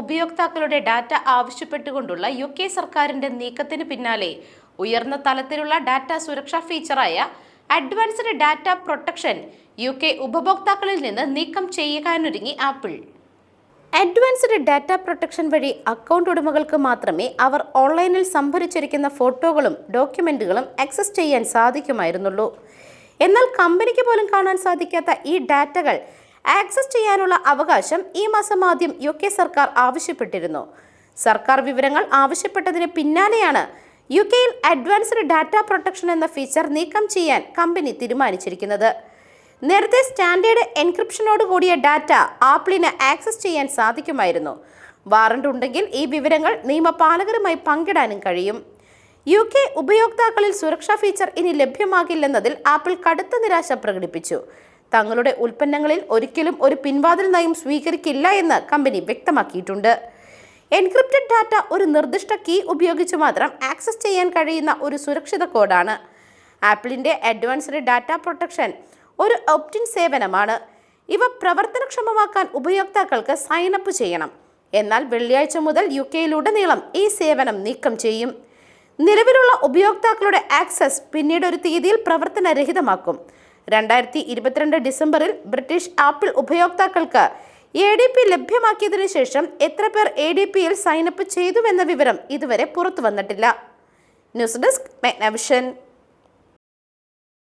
ഉപയോക്താക്കളുടെ data ആവശ്യപ്പെട്ടുകൊണ്ടുള്ള U K സർക്കാരിന്റെ നീക്കത്തിന് പിന്നാലെ ഉയർന്ന തലത്തിലുള്ള ഡാറ്റ സുരക്ഷാ ഫീച്ചറായ advanced data protection U K ഉപഭോക്താക്കളിൽ നിന്ന് നീക്കം ചെയ്യാനൊരുങ്ങി ആപ്പിൾ. അഡ്വാൻസ്ഡ് ഡാറ്റ പ്രൊട്ടക്ഷൻ വഴി അക്കൗണ്ട് ഉടമകൾക്ക് മാത്രമേ അവർ ഓൺലൈനിൽ സംഭരിച്ചിരിക്കുന്ന ഫോട്ടോകളും ഡോക്യുമെന്റുകളും ആക്സസ് ചെയ്യാൻ സാധിക്കുമായിരുന്നുള്ളൂ. എന്നാൽ കമ്പനിക്ക് പോലും കാണാൻ സാധിക്കാത്ത ഈ ഡാറ്റകൾ ആക്സസ് ചെയ്യാനുള്ള അവകാശം ഈ മാസം ആദ്യം യു കെ സർക്കാർ ആവശ്യപ്പെട്ടിരുന്നു. സർക്കാർ വിവരങ്ങൾ ആവശ്യപ്പെട്ടതിന് പിന്നാലെയാണ് യു കെയിൽ അഡ്വാൻസ്ഡ് ഡാറ്റ പ്രൊട്ടക്ഷൻ എന്ന ഫീച്ചർ നീക്കം ചെയ്യാൻ കമ്പനി തീരുമാനിച്ചിരിക്കുന്നത്. നേരത്തെ സ്റ്റാൻഡേർഡ് എൻക്രിപ്ഷനോട് കൂടിയ ഡാറ്റ ആപ്പിളിന് ആക്സസ് ചെയ്യാൻ സാധിക്കുമായിരുന്നു. വാറണ്ട് ഉണ്ടെങ്കിൽ ഈ വിവരങ്ങൾ നിയമപാലകരുമായി പങ്കിടാനും കഴിയും. യു കെ ഉപയോക്താക്കളിൽ സുരക്ഷാ ഫീച്ചർ ഇനി ലഭ്യമാകില്ലെന്നതിൽ ആപ്പിൾ കടുത്ത നിരാശ പ്രകടിപ്പിച്ചു. തങ്ങളുടെ ഉൽപ്പന്നങ്ങളിൽ ഒരിക്കലും ഒരു പിൻവാതിൽ നയം സ്വീകരിക്കില്ല എന്ന് കമ്പനി വ്യക്തമാക്കിയിട്ടുണ്ട്. എൻക്രിപ്റ്റഡ് ഡാറ്റ ഒരു നിർദ്ദിഷ്ട കീ ഉപയോഗിച്ച് മാത്രം ആക്സസ് ചെയ്യാൻ കഴിയുന്ന ഒരു സുരക്ഷിത കോഡാണ്. ആപ്പിളിന്റെ അഡ്വാൻസ്ഡ് ഡാറ്റ പ്രൊട്ടക്ഷൻ ഒരു ഒപ്റ്റിൻ സേവനമാണ്. ഇവ പ്രവർത്തനക്ഷമമാക്കാൻ ഉപയോക്താക്കൾക്ക് സൈൻ അപ്പ് ചെയ്യണം. എന്നാൽ വെള്ളിയാഴ്ച മുതൽ യു കെയിലുടനീളം ഈ സേവനം നീക്കം ചെയ്യും. നിലവിലുള്ള ഉപയോക്താക്കളുടെ ആക്സസ് പിന്നീട് ഒരു തീയതിയിൽ പ്രവർത്തനരഹിതമാക്കും. രണ്ടായിരത്തി ഇരുപത്തിരണ്ട് ഡിസംബറിൽ ബ്രിട്ടീഷ് ആപ്പിൾ ഉപയോക്താക്കൾക്ക് എ ഡി പി ലഭ്യമാക്കിയതിനു ശേഷം എത്ര പേർ എ ഡി പിയിൽ സൈനപ്പ് ചെയ്തുവെന്ന വിവരം ഇതുവരെ പുറത്തു വന്നിട്ടില്ല ന്യൂസ് ഡെസ്ക് മെഗ്നവിഷൻ.